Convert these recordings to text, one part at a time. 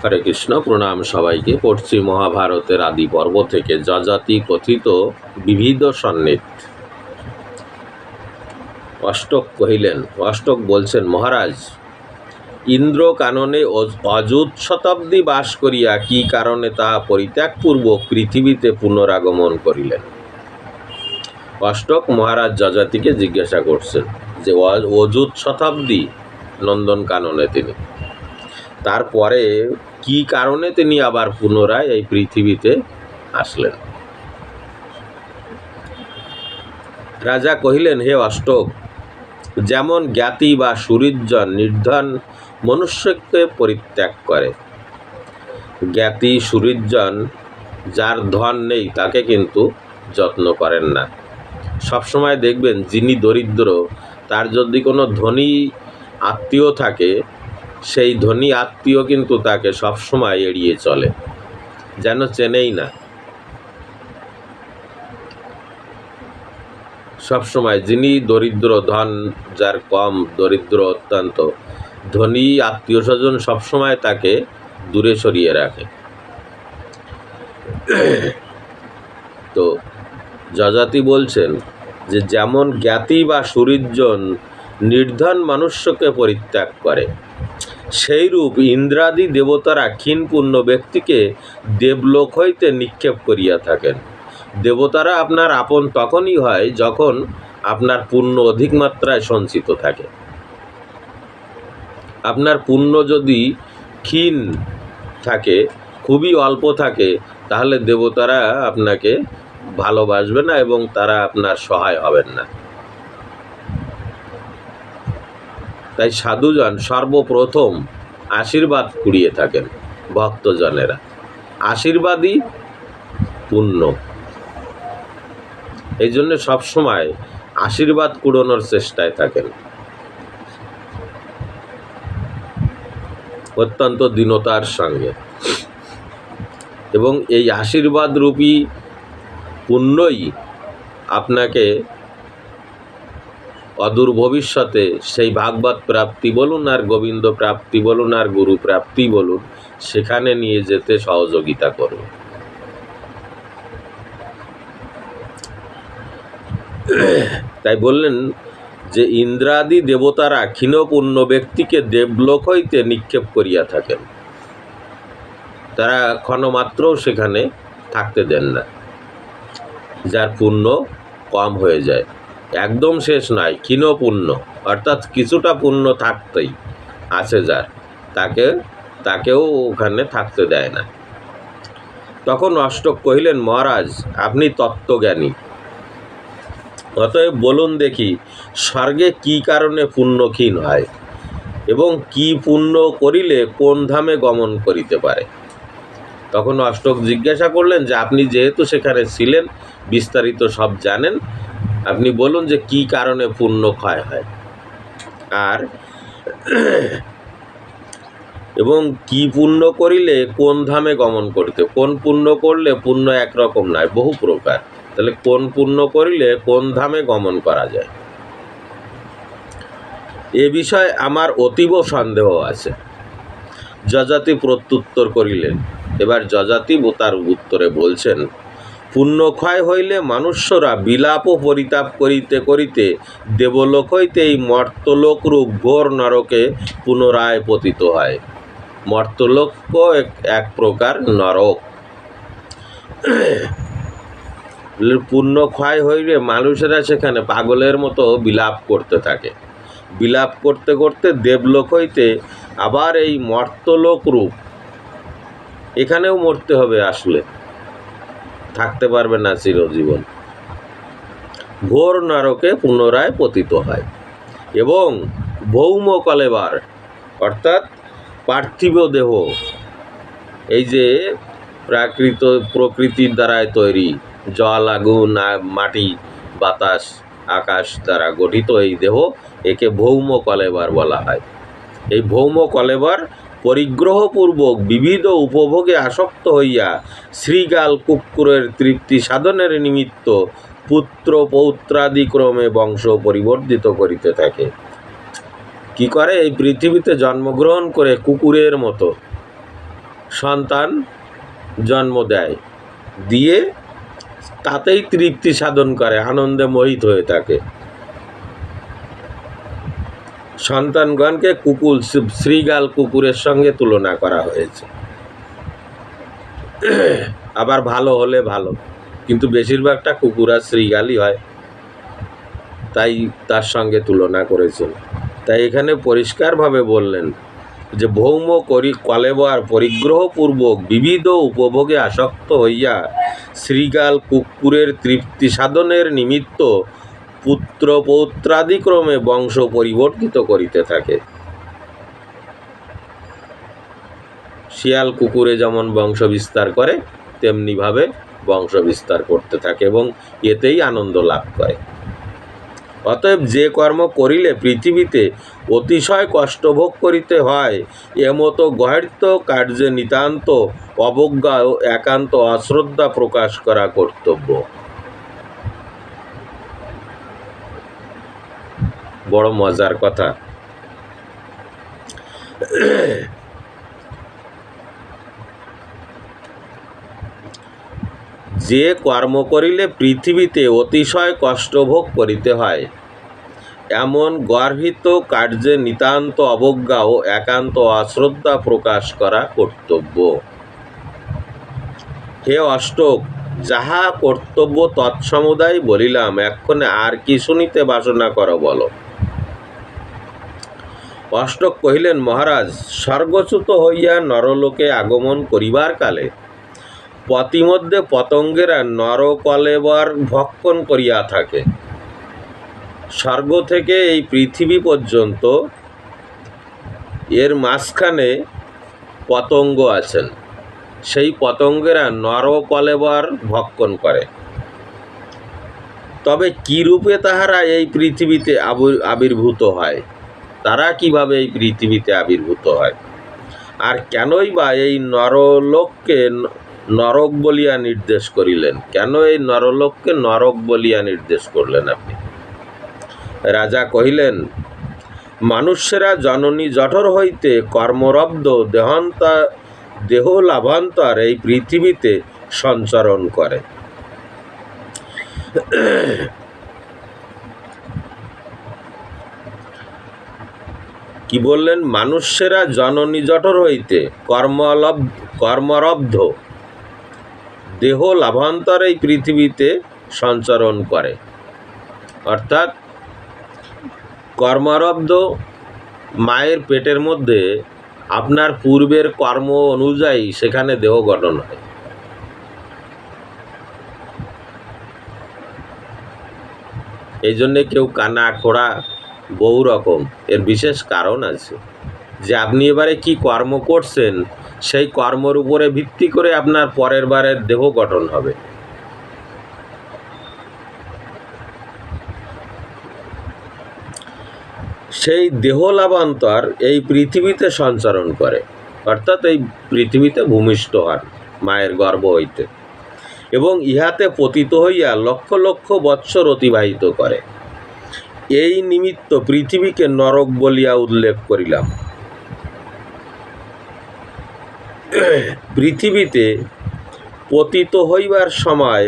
হরে কৃষ্ণ, প্রণাম সবাইকে। পড়ছি মহাভারতের আদি পর্ব থেকে যজাতি কথিত বিবিধ সন্নিত অষ্টক কহিলেন, অষ্টক বলছেন, মহারাজ ইন্দ্র কাননে অযুত শতাব্দী বাস করিয়া কি কারণে তাহা পরিত্যাগপূর্বক পৃথিবীতে পুনরাগমন করিলেন? অষ্টক মহারাজ যজাতিকে জিজ্ঞাসা করছেন যে, অযুত শতাব্দী নন্দন কাননে তিনি তারপরে কি কারণে তিনি আবার পুনরায় এই পৃথিবীতে আসলেন? রাজা কহিলেন, হে অষ্টক, যেমন জ্ঞাতি বা সুরিজন নির্ধন মনুষ্যকে পরিত্যাগ করে, জ্ঞাতি সুরিজন যার ধন নেই তাকে কিন্তু যত্ন করেন না। সবসময় দেখবেন যিনি দরিদ্র, তার যদি কোনো ধনী আত্মীয় থাকে সেই ধনী আত্মীয় কিন্তু তাকে সবসময় এড়িয়ে চলে, যেন চেনেই না। সবসময় যিনি দরিদ্র ধন, যার কম দরিদ্র অত্যন্ত, ধনী আত্মীয় স্বজন সবসময় তাকে দূরে সরিয়ে রাখে। তো যজাতি বলছেন যে, যেমন জ্ঞাতি বা সুরিজন নির্ধন মনুষ্যকে পরিত্যাগ করে সেইরূপ ইন্দ্রাদি দেবতারা ক্ষীণপূর্ণ ব্যক্তিকে দেবলোক হইতে নিক্ষেপ করিয়া থাকেন। দেবতারা আপনার আপন তখনই হয় যখন আপনার পুণ্য অধিক মাত্রায় সঞ্চিত থাকে। আপনার পুণ্য যদি ক্ষীণ থাকে, খুবই অল্প থাকে, তাহলে দেবতারা আপনাকে ভালোবাসবে না এবং তারা আপনার সহায় হবেন না। তাই সাধুজন সর্বপ্রথম আশীর্বাদ কুড়িয়ে থাকেন ভক্তজনেরা। আশীর্বাদই পুণ্য। এই জন্য সবসময় আশীর্বাদ কুড়োনোর চেষ্টায় থাকেন। অত্যন্ত দীনতার সঙ্গে। এবং এই আশীর্বাদ রূপী পুণ্যই আপনাকে অদূর ভবিষ্যতে সেই ভাগবত প্রাপ্তি বলুন আর গোবিন্দ প্রাপ্তি বলুন আর গুরু প্রাপ্তি বলুন, সেখানে নিয়ে যেতে সহযোগিতা করুন। তাই বললেন যে ইন্দ্রাদি দেবতারা ক্ষীণপূর্ণ ব্যক্তিকে দেবলোক হইতে নিক্ষেপ করিয়া থাকেন। তারা ক্ষণমাত্রও সেখানে থাকতে দেন না, যার পুণ্য কম হয়ে যায়। একদম শেষ নয় ক্ষীণ পুণ্য। অর্থাৎ কিছুটা পুণ্য থাকতেই আছে যার। তাকে, তাকেও ওখানে থাকতে দেয় না। তখন অষ্টক কহিলেন, মহারাজ, আপনি তত্ত্বজ্ঞানী। অতএব বলুন দেখি, স্বর্গে কি কারণে পুণ্যক্ষীণ হয়? এবং কি পুণ্য করিলে কোন ধামে গমন করিতে পারে? তখন অষ্টক জিজ্ঞাসা করলেন, যে আপনি যেহেতু সেখানে ছিলেন, বিস্তারিত সব জানেন আপনি বলুন যে কি কারণে পুণ্য ক্ষয় হয়। আর এবং কি পুণ্য করিলে কোন ধামে গমন করিতে? কোন পুণ্য করলে পুণ্য একরকম নয়, বহু প্রকার। তাহলে কোন পুণ্য করিলে কোন ধামে গমন করা যায়? এ বিষয়ে আমার অতীব সন্দেহ আছে। যজাতি প্রত্যুত্তর করিলেন। এবার যজাতি তার উত্তরে বলছেন পুণ্যক্ষয় হইলে মানুষ্যরা বিলাপ ও পরিতাপ করিতে করিতে দেবলোক হইতে এই মর্তলোকরূপ ঘোর নরকে পুনরায় পতিত হয়। মর্তলোক এক প্রকার নরক। পুণ্য ক্ষয় হইলে মানুষেরা সেখানে পাগলের মতো বিলাপ করতে থাকে। বিলাপ করতে করতে দেবলোক হইতে আবার এই মর্তলোক রূপ এখানেও মরতে হবে আসলে। থাকতে পারবে না চিরজীবন। ঘোর নরকে পুনরায় পতিত হয় এবং ভৌম কলেবার অর্থাৎ পার্থিব দেহ, এই যে প্রাকৃত প্রকৃতির দ্বারায় তৈরি, জল, আগুন মাটি, বাতাস, আকাশ দ্বারা গঠিত এই দেহ, একে ভৌম কলেবার বলা হয়। এই ভৌম কলেবার পরিগ্রহপূর্বক বিবিধ উপভোগে আসক্ত হইয়া শ্রীগাল কুকুরের তৃপ্তি সাধনের নিমিত্ত পুত্র পৌত্রাদিক্রমে বংশ পরিবর্ধিত করিতে থাকে। কি করে? এই পৃথিবীতে জন্মগ্রহণ করে কুকুরের মতো। সন্তান জন্ম দেয়। দিয়ে তাতেই তৃপ্তি সাধন করে, আনন্দে মোহিত হয়ে থাকে। সন্তানগণকে কুকুর শ্রীগাল কুকুরের সঙ্গে তুলনা করা হয়েছে। আবার ভালো হলে ভালো, কিন্তু বেশিরভাগটা কুকুর আর শ্রীগালই হয়। তাই তার সঙ্গে তুলনা করেছেন। তাই এখানে পরিষ্কারভাবে বললেন যে, ভৌম করি কলেবর পরিগ্রহপূর্বক বিবিধ উপভোগে আসক্ত হইয়া শ্রীগাল কুকুরের তৃপ্তি সাধনের নিমিত্ত পুত্র পৌত্রাদিক্রমে বংশ পরিবর্তিত করিতে থাকে। শিয়াল কুকুরে যেমন বংশ বিস্তার করে তেমনিভাবে বংশ বিস্তার করতে থাকে এবং এতেই আনন্দ লাভ করে। অতএব যে কর্ম করিলে পৃথিবীতে অতিশয় কষ্টভোগ করিতে হয়, এমতো গর্হিত কার্যে নিতান্ত অবজ্ঞা ও একান্ত অশ্রদ্ধা প্রকাশ করা কর্তব্য। বড় মজার কথা। যে কর্ম করিলে পৃথিবীতে অতিশয় কষ্টভোগ করিতে হয়, এমন গর্হিত কার্যে নিতান্ত অবজ্ঞা ও একান্ত অশ্রদ্ধা প্রকাশ করা কর্তব্য। হে অষ্টক, যাহা কর্তব্য তৎসমুদায় বলিলাম, এক্ষণে আর কি শুনিতে বাসনা করো বলো। অষ্টক কহিলেন, মহারাজ, স্বর্গচ্যুত হইয়া নরলোকে আগমন করিবার কালে পতিমধ্যে পতঙ্গেরা নরকলেবর ভক্ষণ করিয়া থাকে। স্বর্গ থেকে এই পৃথিবী পর্যন্ত এর মাঝখানে পতঙ্গ আছেন। সেই পতঙ্গেরা নরকলেবর ভক্ষণ করে। তবে কী রূপে তাহারা এই পৃথিবীতে আবির- আবির্ভূত হয়? তারা কীভাবে এই পৃথিবীতে আবির্ভূত হয়? আর কেনই বা এই নরলোককে নরক বলিয়া নির্দেশ করিলেন? কেন এই নরলোককে নরক বলিয়া নির্দেশ করলেন আপনি? রাজা কহিলেন, মানুষেরা জননী জঠর হইতে কর্মরব্ধ দেহান্তা দেহ লাভান্তর এই পৃথিবীতে সঞ্চরণ করে। কি বললেন? মানুষেরা জননী জঠর হইতে কর্মলব কর্মরব্ধ। দেহ লাভান্তর এই পৃথিবীতে সঞ্চরণ করে। অর্থাৎ কর্মরব্ধ মায়ের পেটের মধ্যে আপনার পূর্বের কর্ম অনুযায়ী সেখানে দেহ গঠন হয়। এই জন্যে কেউ কানা, খোড়া বহু রকম। এর বিশেষ কারণ আছে যে আপনি এবারে কি কর্ম করছেন, সেই কর্মর উপরে ভিত্তি করে আপনার পরের বারের দেহ গঠন হবে। সেই দেহ লাভান্তর এই পৃথিবীতে সঞ্চারণ করে, অর্থাৎ এই পৃথিবীতে ভূমিষ্ঠ হন মায়ের গর্ভ হইতে। এবং ইহাতে পতিত হইয়া লক্ষ লক্ষ বৎসর অতিবাহিত করে। এই নিমিত্ত পৃথিবীকে নরক বলিয়া উল্লেখ করিলাম। পৃথিবীতে পতিত হইবার সময়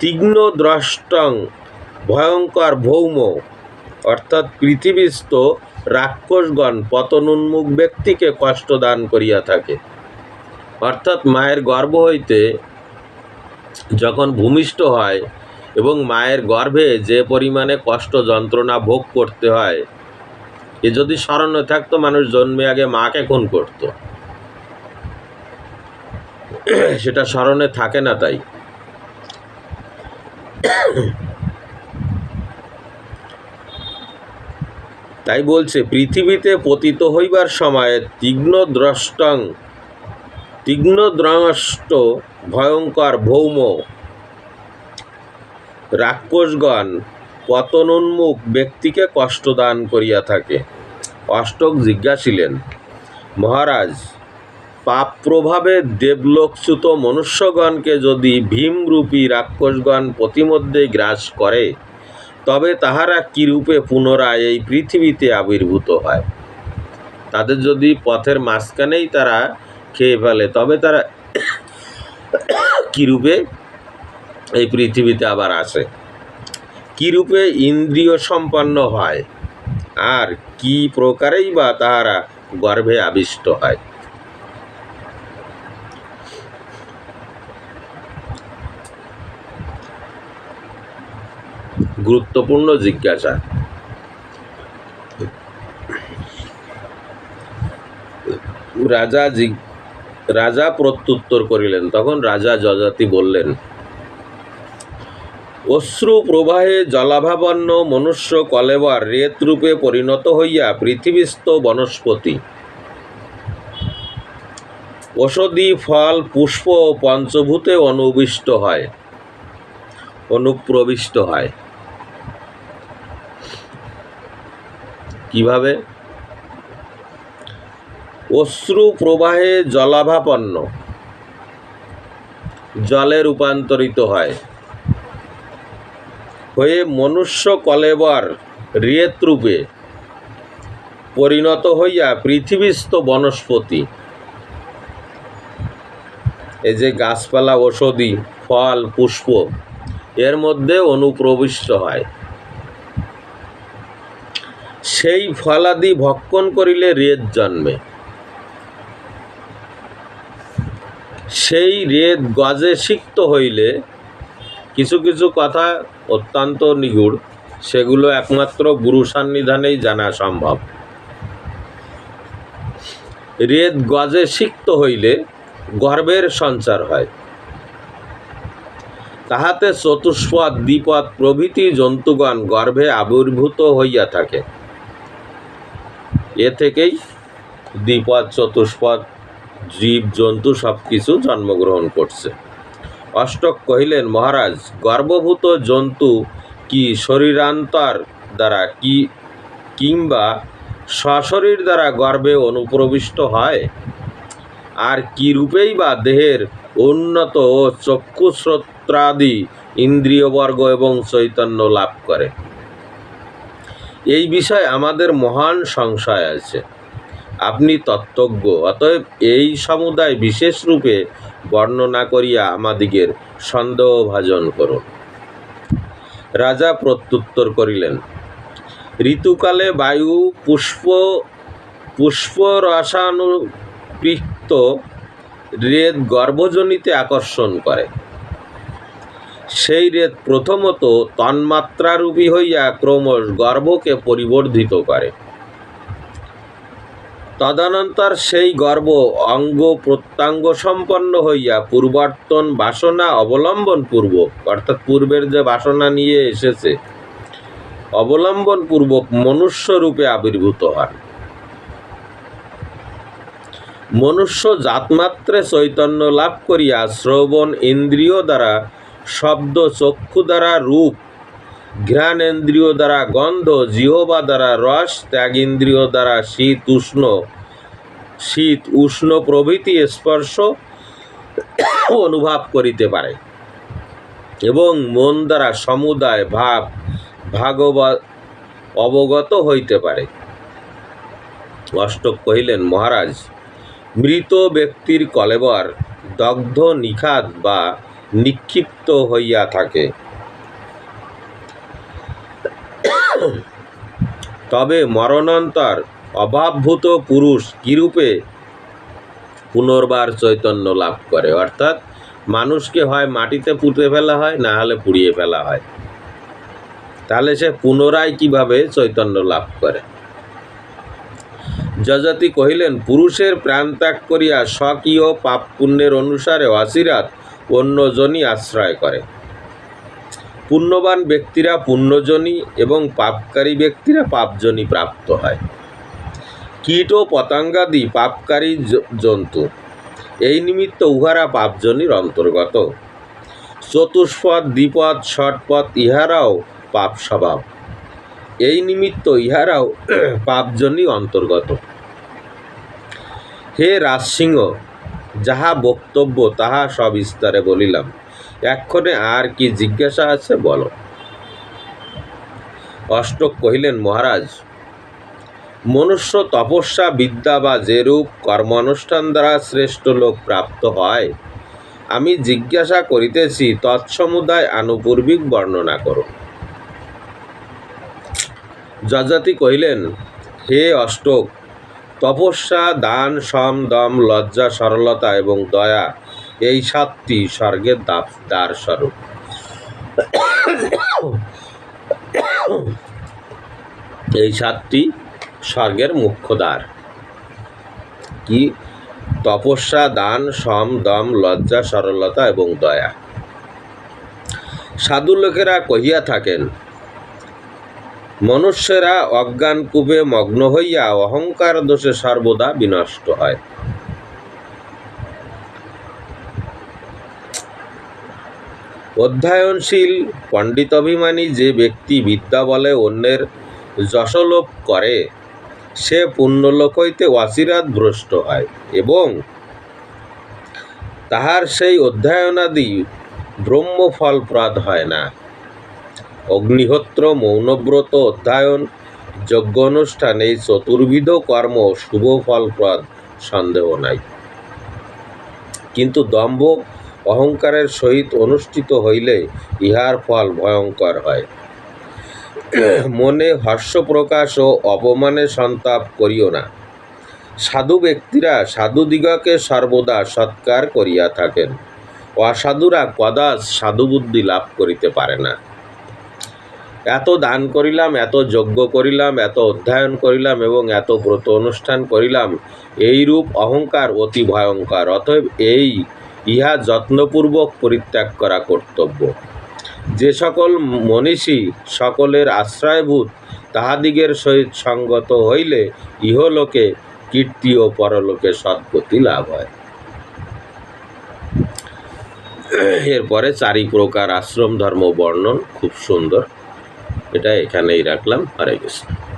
তীক্ষ্ণ দ্রষ্টং, ভয়ঙ্কর ভৌম, অর্থাৎ পৃথিবীস্থ রাক্ষসগণ পতনোন্মুখ ব্যক্তিকে কষ্ট দান করিয়া থাকে। অর্থাৎ মায়ের গর্ভ হইতে যখন ভূমিষ্ঠ হয় এবং মায়ের গর্ভে যে পরিমাণে কষ্ট যন্ত্রণা ভোগ করতে হয়, এ যদি স্মরণে থাকতো, মানুষ জন্মে আগে মাকে খুন করত। সেটা স্মরণে থাকে না তাই। তাই বলছে, পৃথিবীতে পতিত হইবার সময় তীক্ষ্ণ দ্রষ্টং, তীক্ষ্ণ দ্রষ্ট ভয়ঙ্কর ভৌম রাক্ষসগণ পতনোন্মুখ ব্যক্তিকে কষ্ট দান করিয়া থাকে। অষ্টক জিজ্ঞাসিলেন, মহারাজ পাপ প্রভাবে দেবলোকচ্যুত মনুষ্যগণকে যদি ভীমরূপী রাক্ষসগণ প্রতিমধ্যে গ্রাস করে, তবে তাহারা কীরূপে পুনরায় এই পৃথিবীতে আবির্ভূত হয়? তাদের যদি পথের মাঝখানেই তারা খেয়ে ফেলে, তবে তারা কীরূপে এই পৃথিবীতে আবার আসে। কীরূপে ইন্দ্রিয় সম্পন্ন হয়? আর কি প্রকারেই বা তাহারা গর্ভে আবিষ্ট হয়? গুরুত্বপূর্ণ জিজ্ঞাসা। রাজা রাজা প্রত্যুত্তর করিলেন। তখন রাজা যজাতি বললেন অশ্রু প্রবাহে জলাভাবন্ন মনুষ্য কলেবর রেতরূপে পরিণত হইয়া পৃথিবীস্থ বনস্পতি। ঔষধি ফল, পুষ্প ও পঞ্চভূতে অনুবিষ্ট হয়, অনুপ্রবিষ্ট হয়। কীভাবে? অশ্রু প্রবাহে জলাভাপন্ন জলে রূপান্তরিত হয়। হয়ে মনুষ্য কলেবর রেত রূপে পরিণত হইয়া পৃথিবীস্থ বনস্পতি। এই যে গাছপালা, ঔষধি, ফল, পুষ্প, এর মধ্যে অনুপ্রবিষ্ট হয়। সেই ফলাদি ভক্ষণ করিলে রেত জন্মে। সেই রেত গজে সিক্ত হইলে কিছু কিছু কথা অত্যন্ত নিগুড়, সেগুলো একমাত্র গুরু সান্নিধানেই জানা সম্ভব। রেত গজে সিক্ত হইলে গর্ভের সঞ্চার হয়। তাহাতে চতুষ্পদ দ্বিপদ প্রভৃতি জন্তুগণ গর্ভে আবির্ভূত হইয়া থাকে। এ থেকেই দ্বিপদ, চতুষ্পদ, জীব, জন্তু সব কিছু জন্মগ্রহণ করছে। অষ্টক কহিলেন, মহারাজ, গর্ভভূত জন্তু কি শরীরান্তর দ্বারা কি, কিংবা সশরীর দ্বারা গর্ভে অনুপ্রবিষ্ট হয়? আর কি রূপেই বা দেহের উন্নত ও চক্ষুশ্রোত্রাদি ইন্দ্রিয়বর্গ এবং চৈতন্য লাভ করে? এই বিষয়ে আমাদের মহান সংশয় আছে। আপনি তত্ত্বজ্ঞ। অতএব এই সমুদায় বিশেষ রূপে বর্ণনা করিয়া আমাদিগের সন্দেহভাজন করুন। রাজা প্রত্যুত্তর করিলেন, ঋতুকালে বায়ু পুষ্প পুষ্প রসানুপৃক্ত রেত গর্ভজনিতে আকর্ষণ করে। সেই রেত প্রথমত তন্মাত্রারূপী হইয়া ক্রমশ গর্ভকে পরিবর্ধিত করে। তদনন্তর সেই গর্ব অঙ্গ প্রত্যঙ্গ সম্পন্ন হইয়া পূর্বর্তন বাসনা অবলম্বন পূর্বক, অর্থাৎ পূর্বের যে বাসনা নিয়ে এসেছে, অবলম্বন পূর্বক মনুষ্য রূপে আবির্ভূত হন। মনুষ্য জাতমাত্রে চৈতন্য লাভ করিয়া শ্রবণ ইন্দ্রিয় দ্বারা, শব্দ চক্ষু দ্বারা রূপ ঘ্রাণেন্দ্রিয় দ্বারা গন্ধ, জিহবা দ্বারা রস, ত্যাগেন্দ্রিয় দ্বারা শীত উষ্ণ। শীত উষ্ণ প্রভৃতি স্পর্শ অনুভব করিতে পারে। এবং মন দ্বারা সমুদায় ভাব, ভাগবত অবগত হইতে পারে। অষ্টক কহিলেন, মহারাজ, মৃত ব্যক্তির কলেবর দগ্ধ নিখাত বা নিক্ষিপ্ত হইয়া থাকে। তবে মরণান্তর অভাবভূত পুরুষ কিরূপে পুনর্বার চৈতন্য লাভ করে? অর্থাৎ মানুষকে হয় মাটিতে পুঁতে ফেলা হয়, না হলে পুড়িয়ে ফেলা হয়। তাহলে সে পুনরায় কীভাবে চৈতন্য লাভ করে? যজাতি কহিলেন, পুরুষের প্রাণ ত্যাগ করিয়া স্বকীয় পাপ পুণ্যের অনুসারে অচিরাত অন্যজনই আশ্রয় করে। পুণ্যবান ব্যক্তিরা পুণ্যজনী এবং পাপকারী ব্যক্তিরা পাপজনী প্রাপ্ত হয়। কীট ও পতঙ্গাদি পাপকারী জন্তু। এই নিমিত্ত উহারা পাপজনীর অন্তর্গত। চতুষ্পদ, দ্বিপদ, ষটপদ, ইহারাও পাপ স্বভাব এই নিমিত্ত ইহারাও পাপজনী অন্তর্গত। হে রাজসিংহ, যাহা বক্তব্য তাহা সবিস্তারে বলিলাম। এক্ষণে আর কি জিজ্ঞাসা আছে বলো। অষ্টক কহিলেন, মহারাজ, মনুষ্য তপস্যা বিদ্যা বা যেরূপ কর্মানুষ্ঠান দ্বারা শ্রেষ্ঠ লোক প্রাপ্ত হয়, আমি জিজ্ঞাসা করিতেছি, তৎসমুদায় আনুপূর্বিক বর্ণনা করো। যজাতি কহিলেন, হে অষ্টক, তপস্যা, দান, সম, দম, লজ্জা, সরলতা এবং দয়া এই সাতটি স্বর্গের দ্বার স্বরূপ। এই সাতটি স্বর্গের মুখ্য দ্বার। কি? তপস্যা, দান, সম, দম, লজ্জা, সরলতা এবং দয়া। সাধু লোকেরা কহিয়া থাকেন, মনুষ্যেরা অজ্ঞান কূপে মগ্ন হইয়া অহংকার দোষে সর্বদা বিনষ্ট হয়। অধ্যয়নশীল, পণ্ডিতাভিমানী যে ব্যক্তি বিদ্যা বলে অন্যের যশলোভ করে, সে পুণ্যলোক হইতে অচিরাত ভ্রষ্ট হয় এবং তাহার সেই অধ্যয়নাদি ব্রহ্মফলপ্রদ হয় না। অগ্নিহোত্র, মৌনব্রত অধ্যয়ন যজ্ঞ অনুষ্ঠান এই চতুর্বিধ কর্ম শুভ ফলপ্রদ, সন্দেহ নাই। কিন্তু দম্ভ অহংকারের সহিত অনুষ্ঠিত হইলে ইহার ফল ভয়ঙ্কর হয়। মনে হর্ষ প্রকাশ ও অপমানে সন্তাপ করিও না। সাধু ব্যক্তিরা সাধুদিগকে সর্বদা সৎকার করিয়া থাকেন। অসাধুরা কদাচ সাধুবুদ্ধি লাভ করিতে পারে না। এত দান করিলাম, এত যজ্ঞ করিলাম, এত অধ্যয়ন করিলাম এবং এত ব্রত অনুষ্ঠান করিলাম, এইরূপ অহংকার অতি ভয়ঙ্কর। অতএব এই ইহা যত্নপূর্বক পরিত্যাগ করা কর্তব্য। যে সকল মনীষী সকলের আশ্রয়ভূত, তাহাদিগের সহিত সঙ্গত হইলে ইহলোকে কীর্তি ও পরলোকে সদ্গতি লাভ হয়। এরপরে চারি প্রকার আশ্রম, ধর্ম বর্ণন, খুব সুন্দর। এটা এখানেই রাখলাম। হরে কৃষ্ণ।